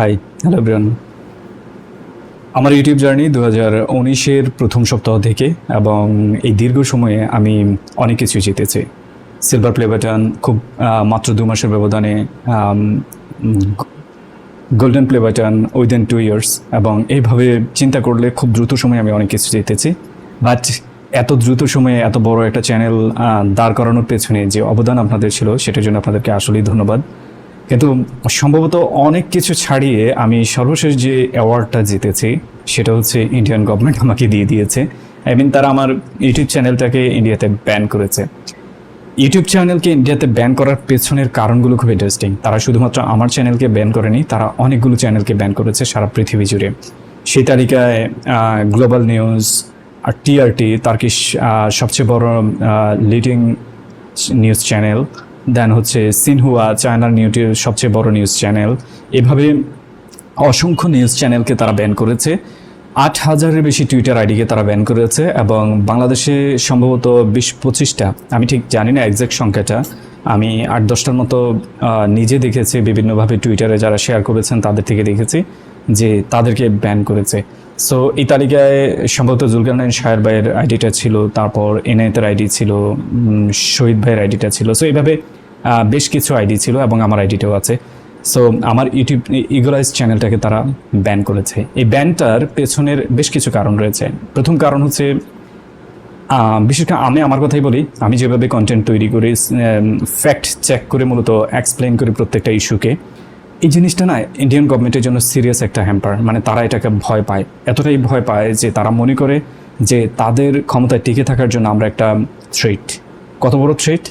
High hello Brian আমার YouTube journey দু হাজার উনিশের প্রথম সপ্তাহ থেকে এবং এই দীর্ঘ সময়ে আমি অনেক কিছু জিতেছি। সিলভার প্লে বাটন খুব মাত্র দু মাসের ব্যবধানে golden play button within two years এবং এইভাবে চিন্তা করলে খুব দ্রুত সময়ে আমি অনেক কিছু জিতেছি। বাট এত দ্রুত সময়ে এত বড় একটা চ্যানেল দাঁড় করানোর পেছনে যে অবদান আপনাদের ছিল, সেটার জন্য আপনাদেরকে আসলেই ধন্যবাদ। কিন্তু সম্ভবত অনেক কিছু ছাড়িয়ে আমি সর্বশেষ যে অ্যাওয়ার্ডটা জিতেছি, সেটা হচ্ছে ইন্ডিয়ান গভর্নমেন্ট আমাকে দিয়ে দিয়েছে। আই মিন তারা আমার ইউটিউব চ্যানেলটাকে ইন্ডিয়াতে ব্যান করেছে। ইউটিউব চ্যানেলকে ইন্ডিয়াতে ব্যান করার পেছনের কারণগুলো খুব ইন্টারেস্টিং তারা শুধুমাত্র আমার চ্যানেলকে ব্যান করেনি, তারা অনেকগুলো চ্যানেলকে ব্যান করেছে সারা পৃথিবী জুড়ে। সেই তালিকায় গ্লোবাল নিউজ আর টিআরটি তার্কিশ সবচেয়ে বড় লিডিং নিউজ চ্যানেল দেন হচ্ছে সিনহুয়া, চায়নার নিউটির সবচেয়ে বড় নিউজ চ্যানেল এভাবে অসংখ্য নিউজ চ্যানেলকে তারা ব্যান করেছে। আট হাজারের বেশি টুইটার আইডিকে তারা ব্যান করেছে এবং বাংলাদেশে সম্ভবত বিশ পঁচিশটা, আমি ঠিক জানি না একজ্যাক্ট সংখ্যাটা। আমি আট দশটার মতো নিজে দেখেছি, বিভিন্নভাবে টুইটারে যারা শেয়ার করেছেন তাদের থেকে দেখেছি যে তাদেরকে ব্যান করেছে। সো এই তালিকায় সম্ভবত জুলকারনাইন শায়ের ভাইয়ের আইডিটা ছিল, তারপর এনআইতের আইডি ছিল শহীদ ভাইয়ের আইডিটা ছিল। সো এইভাবে বেশ কিছু আইডি ছিল এবং আমার আইডিটাও আছে। সো আমার ইউটিউব ইগোলাইজ চ্যানেলটাকে তারা ব্যান করেছে। এই ব্যানটার পেছনের বেশ কিছু কারণ রয়েছে। প্রথম কারণ হচ্ছে বিশেষ করে আমি আমার কথাই বলি, আমি যেভাবে কন্টেন্ট তৈরি করি ফ্যাক্ট চেক করে মূলত এক্সপ্লেন করি প্রত্যেকটা ইস্যুকে এই জিনিসটা না ইন্ডিয়ান গভর্নমেন্টের জন্য সিরিয়াস একটা হ্যাম্পার মানে তারা এটাকে ভয় পায়। এতটাই ভয় পায় যে তারা মনে করে যে তাদের ক্ষমতায় টিকে থাকার জন্য আমরা একটা থ্রেট কত বড় থ্রেট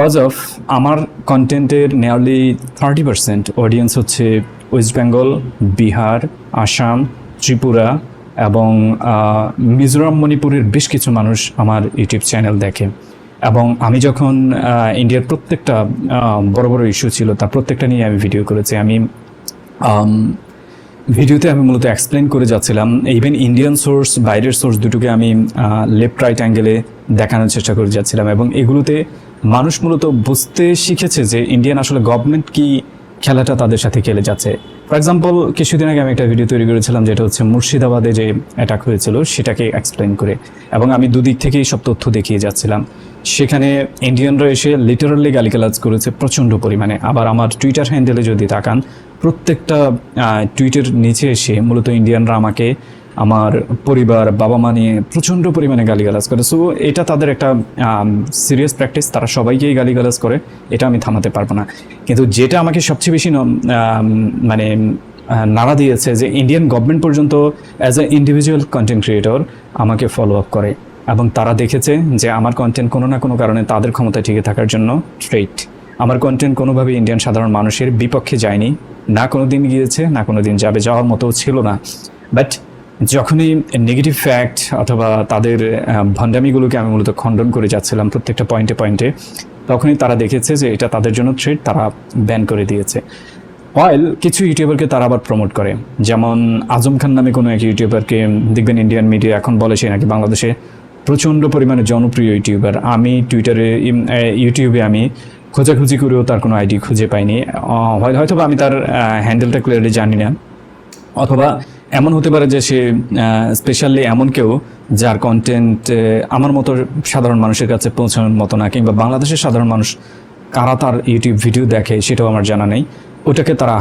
কজ অফ আমার কন্টেন্টের নিয়ারলি থার্টি পার্সেন্ট অডিয়েন্স হচ্ছে ওয়েস্ট বেঙ্গল বিহার আসাম ত্রিপুরা এবং মিজোরাম, মণিপুরের বেশ কিছু মানুষ আমার ইউটিউব চ্যানেল দেখে। এবং আমি যখন ইন্ডিয়ার প্রত্যেকটা বড় বড় ইস্যু ছিল তার প্রত্যেকটা নিয়ে আমি ভিডিও করেছি। আমি ভিডিওতে আমি মূলত এক্সপ্লেন করে যাচ্ছিলাম। ইভেন ইন্ডিয়ান সোর্স বাইরের সোর্স দুটোকে আমি লেফট রাইট অ্যাঙ্গেলে দেখানোর চেষ্টা করে যাচ্ছিলাম। এবং এগুলোতে মানুষ মূলত বুঝতে শিখেছে যে ইন্ডিয়ান আসলে গভর্নমেন্ট কি খেলাটা তাদের সাথে খেলে যাচ্ছে। ফর এক্সাম্পল কিছুদিন আগে আমি একটা ভিডিও তৈরি করেছিলাম যেটা হচ্ছে মুর্শিদাবাদে যে অ্যাটাক হয়েছিল, সেটাকে এক্সপ্লেন করে। এবং আমি দুদিক থেকেই সব তথ্য দেখিয়ে যাচ্ছিলাম। সেখানে ইন্ডিয়ানরা এসে লিটারালি গালিগালাজ করেছে প্রচণ্ড পরিমাণে। আবার আমার টুইটার হ্যান্ডেলে যদি তাকান, প্রত্যেকটা টুইটের নিচে এসে মূলত ইন্ডিয়ানরা আমাকে আমার পরিবার, বাবা মা নিয়ে প্রচণ্ড পরিমাণে গালিগালাজ করে। সো এটা তাদের একটা সিরিয়াস প্র্যাকটিস তারা সবাইকেই গালিগালাজ করে। এটা আমি থামাতে পারব না। কিন্তু যেটা আমাকে সবচেয়ে বেশি মানে নাড়া দিয়েছে যে ইন্ডিয়ান গভর্নমেন্ট পর্যন্ত as a individual content creator আমাকে ফলো আপ করে। এবং তারা দেখেছে যে আমার কন্টেন্ট কোনো না কোনো কারণে তাদের ক্ষমতায় টিকে থাকার জন্য স্ট্রেট আমার কন্টেন্ট কোনোভাবে ইন্ডিয়ান সাধারণ মানুষের বিপক্ষে যায়নি। না কোনো দিন গিয়েছে, না কোনো দিন যাবে, যাওয়ার মতো ছিল না। বাট যখনই নেগেটিভ ফ্যাক্ট অথবা তাদের ভণ্ডামিগুলোকে আমি মূলত খণ্ডন করে যাচ্ছিলাম প্রত্যেকটা পয়েন্টে পয়েন্টে তখনই তারা দেখেছে যে এটা তাদের জন্য থ্রেট তারা ব্যান করে দিয়েছে। অয়েল কিছু ইউটিউবারকে তারা আবার প্রমোট করে। যেমন আজম খান নামে কোনো এক ইউটিউবারকে দেখবেন ইন্ডিয়ান মিডিয়া এখন বলে সে নাকি বাংলাদেশে প্রচণ্ড পরিমাণে জনপ্রিয় ইউটিউবার আমি টুইটারে ইউটিউবে আমি খোঁজাখুঁজি করেও তার কোনো আইডি খুঁজে পাইনি। হয়- হয়তো বা আমি তার হ্যান্ডেলটা ক্লিয়ারলি জানি না। অথবা এমন হতে পারে যে সে স্পেশালি এমন কেউ যার কন্টেন্ট আমার মতো সাধারণ মানুষের কাছে পৌঁছানোর মতো না, কিংবা বাংলাদেশের সাধারণ মানুষ কারা তার ইউটিউব ভিডিও দেখে সেটাও আমার জানা নেই। ওটাকে তারা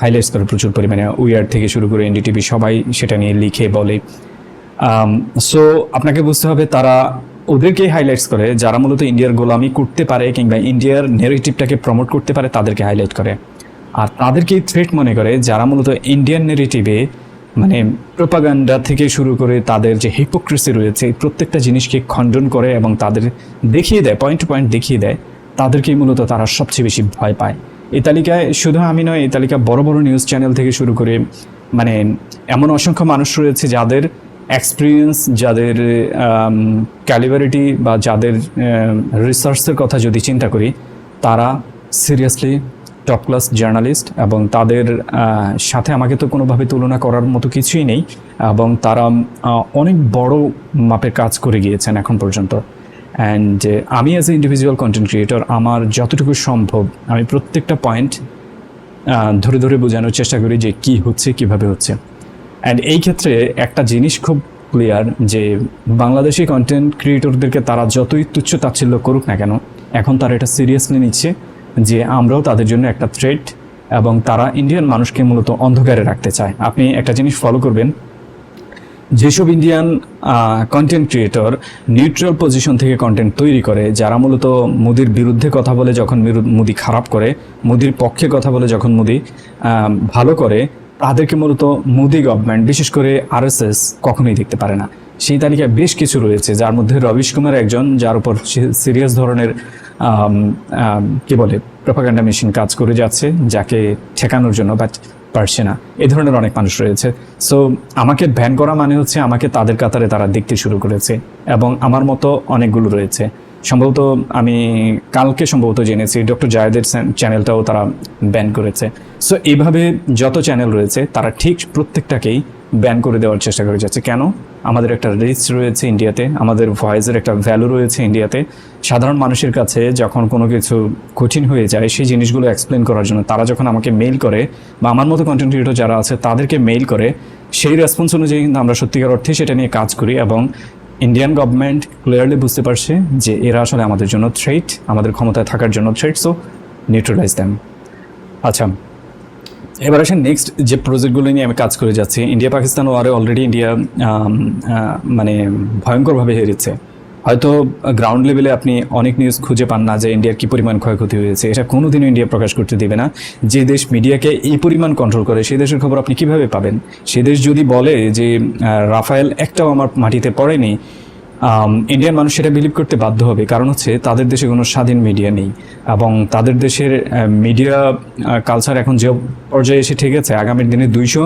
হাইলাইটস করে প্রচুর পরিমাণে। উইয়ার থেকে শুরু করে এনডিটিভি সবাই সেটা নিয়ে লিখে বলে। সো আপনাকে বুঝতে হবে তারা ওদেরকেই হাইলাইটস করে, যারা মূলত ইন্ডিয়ার গোলামি করতে পারে কিংবা ইন্ডিয়ার নেগেটিভটাকে প্রমোট করতে পারে, তাদেরকে হাইলাইট করে। আর তাদেরকেই থ্রেট মনে করে যারা মূলত ইন্ডিয়ান নেগেটিভে মানে প্রোপাগান্ডা থেকে শুরু করে তাদের যে হিপোক্রেসি রয়েছে প্রত্যেকটা জিনিসকে খণ্ডন করে এবং তাদের দেখিয়ে দেয় পয়েন্ট টু পয়েন্ট দেখিয়ে দেয়, তাদেরকেই মূলত তারা সবচেয়ে বেশি ভয় পায়। এই তালিকায় শুধু আমি নয়, এই তালিকা বড় বড় নিউজ চ্যানেল থেকে শুরু করে মানে এমন অসংখ্য মানুষ রয়েছে যাদের এক্সপিরিয়েন্স যাদের ক্যালিবারিটি বা যাদের রিসার্চের কথা যদি চিন্তা করি, তারা সিরিয়াসলি টপ ক্লাস জার্নালিস্ট এবং তাদের সাথে আমাকে তো কোনোভাবে তুলনা করার মতো কিছুই নেই এবং তারা অনেক বড় মাপের কাজ করে গিয়েছেন এখন পর্যন্ত। অ্যান্ড আমি as a individual content creator আমার যতটুকু সম্ভব, আমি প্রত্যেকটা পয়েন্ট ধরে ধরে বোঝানোর চেষ্টা করি যে কি হচ্ছে, কীভাবে হচ্ছে। অ্যান্ড এই ক্ষেত্রে একটা জিনিস খুব ক্লিয়ার যে বাংলাদেশি কন্টেন্ট ক্রিয়েটরদেরকে তারা যতই তুচ্ছ তাচ্ছিল্য করুক না কেন, এখন তারা এটা সিরিয়াসলি নিচ্ছে। যে আমরাও তাদের জন্য একটা থ্রেট এবং তারা ইন্ডিয়ান মানুষকে মূলত অন্ধকারে রাখতে চায়। আপনি একটা জিনিস ফলো করবেন। যেসব Indian content creator neutral position থেকে কন্টেন্ট তৈরি করে, যারা মূলত মোদির বিরুদ্ধে কথা বলে যখন মোদি খারাপ করে, মোদির পক্ষে কথা বলে যখন মোদি ভালো করে, তাদেরকে মূলত মোদি গভর্নমেন্ট বিশেষ করে আরএসএস কখনোই দেখতে পারে না। সেই তালিকায় বেশ কিছু রয়েছে, যার মধ্যে রবিশ কুমার একজন, যার উপর সিরিয়াস ধরনের কি বলে প্রপাগান্ডা মেশিন কাজ করে যাচ্ছে, যাকে ঠেকানোর জন্য বাট পারছে না। এ ধরনের অনেক মানুষ রয়েছে। সো আমাকে ব্যান করা মানে হচ্ছে আমাকে তাদের কাতারে তারা দেখতে শুরু করেছে, এবং আমার মতো অনেকগুলো রয়েছে। সম্ভবত আমি কালকে সম্ভবত জেনেছি ডক্টর জায়েদের চ্যান- চ্যানেলটাও তারা ব্যান করেছে। সো এইভাবে যত চ্যানেল রয়েছে, তারা ঠিক প্রত্যেকটাকেই ব্যান করে দেওয়ার চেষ্টা করে যাচ্ছে। কেন? আমাদের একটা রিচ রয়েছে ইন্ডিয়াতে আমাদের ভয়েসের একটা ভ্যালু রয়েছে ইন্ডিয়াতে সাধারণ মানুষের কাছে যখন কোনো কিছু কঠিন হয়ে যায়, সেই জিনিসগুলো এক্সপ্লেন করার জন্য তারা যখন আমাকে মেইল করে, বা আমার মতো কন্টেন্ট ক্রিয়েটর যারা আছে, তাদেরকে মেইল করে, সেই রেসপন্স অনুযায়ী কিন্তু আমরা সত্যিকার অর্থে সেটা নিয়ে কাজ করি এবং ইন্ডিয়ান গভর্নমেন্ট ক্লিয়ারলি বুঝতে পারছে যে এরা আসলে আমাদের জন্য থ্রেট আমাদের ক্ষমতায় থাকার জন্য থ্রেট সো নিউট্রালাইজ দেন আচ্ছা এবার আসেন নেক্সট যে প্রজেক্টগুলো নিয়ে আমি কাজ করে যাচ্ছি ইন্ডিয়া পাকিস্তান ওয়ারে অলরেডি ইন্ডিয়া মানে ভয়ঙ্করভাবে হেরেছে। হয়তো গ্রাউন্ড লেভেলে আপনি অনেক নিউজ খুঁজে পান না যে ইন্ডিয়ার কী পরিমাণ ক্ষয়ক্ষতি হয়েছে। এটা কোনোদিনও ইন্ডিয়া প্রকাশ করতে দেবে না। যে দেশ মিডিয়াকে এই পরিমাণ কন্ট্রোল করে, সেই দেশের খবর আপনি কীভাবে পাবেন? সে দেশ যদি বলে যে রাফায়েল একটাও আমার মাটিতে পড়েনি ইন্ডিয়ান মানুষ সেটা বিলিভ করতে বাধ্য হবে। কারণ হচ্ছে তাদের দেশে কোনো স্বাধীন মিডিয়া নেই এবং তাদের দেশের মিডিয়া কালচার এখন যে পর্যায়ে এসে ঠেকেছে, আগামী দিনে দুইশো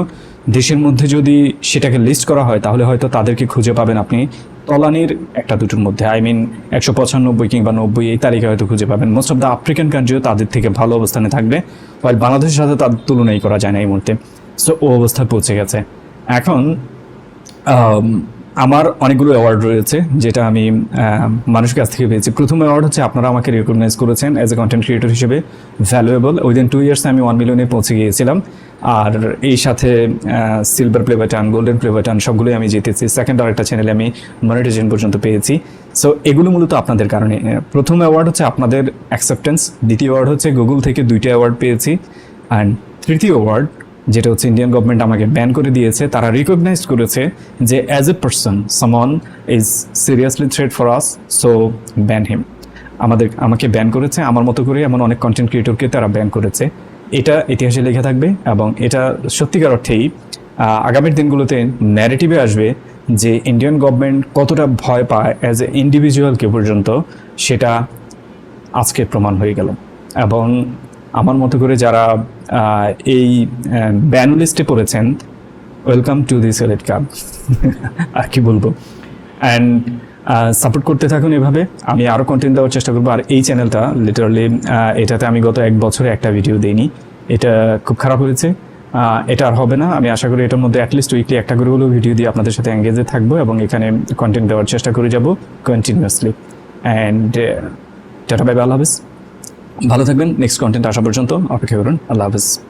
দেশের মধ্যে যদি সেটাকে লিস্ট করা হয়, তাহলে হয়তো তাদেরকে খুঁজে পাবেন আপনি তলানির একটা দুটোর মধ্যে। আই মিন একশো পঁচানব্বই কিংবা নব্বই, এই তালিকা হয়তো খুঁজে পাবেন। মোস্ট অফ দ্য আফ্রিকান কান্ট্রিও তাদের থেকে ভালো অবস্থানে থাকবে ওয়াইল বাংলাদেশের সাথে তার তুলনাই করা যায় না এই মুহূর্তে। সো ও অবস্থায় পৌঁছে গেছে। এখন আমার অনেকগুলো অ্যাওয়ার্ড রয়েছে, যেটা আমি মানুষের কাছ থেকে পেয়েছি। প্রথম অ্যাওয়ার্ড হচ্ছে আপনারা আমাকে রিকগনাইজ করেছেন অ্যাজ এ কন্টেন্ট ক্রিয়েটর হিসেবে ভ্যালুয়েবল উইদিন টু ইয়ার্সে আমি ওয়ান মিলিয়নে পৌঁছে গিয়েছিলাম। আর এই সাথে silver play button golden play button সবগুলোই আমি জিতেছি। সেকেন্ড আরেকটা চ্যানেলে আমি মনিটাইজেশন পর্যন্ত পেয়েছি। সো এগুলো মূলত আপনাদের কারণে। প্রথম অ্যাওয়ার্ড হচ্ছে আপনাদের অ্যাকসেপ্টেন্স দ্বিতীয় অ্যাওয়ার্ড হচ্ছে গুগল থেকে দুইটা অ্যাওয়ার্ড পেয়েছি। অ্যান্ড তৃতীয় অ্যাওয়ার্ড যেটা হচ্ছে ইন্ডিয়ান গভর্নমেন্ট আমাকে ব্যান করে দিয়েছে, তারা রিকগনাইজ করেছে যে as a person someone is seriously threat for us so ban him আমাদের, আমাকে ব্যান করেছে, আমার মতো করে এমন অনেক কন্টেন্ট ক্রিয়েটরকে তারা ব্যান করেছে। এটা ইতিহাসে লেখা থাকবে এবং এটা সত্যিকার অর্থেই আগামীর দিনগুলোতে ন্যারেটিভে আসবে যে ইন্ডিয়ান গভর্নমেন্ট কতটা ভয় পায় অ্যাজ এ ইন্ডিভিজুয়ালকে পর্যন্ত, সেটা আজকে প্রমাণ হয়ে গেল। এবং আমার মতো করে যারা এই ব্যান লিস্টে পড়েছেন welcome to this elite club আর কি বলব? অ্যান্ড সাপোর্ট করতে থাকুন এভাবে। আমি আরও কন্টেন্ট দেওয়ার চেষ্টা করব। আর এই চ্যানেলটা লিটারালি এটাতে আমি গত এক বছরে একটা ভিডিও দিইনি। এটা খুব খারাপ হয়েছে। এটা আর হবে না। আমি আশা করি এটার মধ্যে অ্যাটলিস্ট উইকলি একটা করে হলেও ভিডিও দিয়ে আপনাদের সাথে এঙ্গেজে থাকব এবং এখানে কন্টেন্ট দেওয়ার চেষ্টা করে যাব কন্টিনিউয়াসলি অ্যান্ড টাটা বাই আল্লাহ হাফিজ। ভালো থাকবেন নেক্সট কন্টেন্ট আসা পর্যন্ত। অপেক্ষা করুন। আল্লাহ হাফিজ।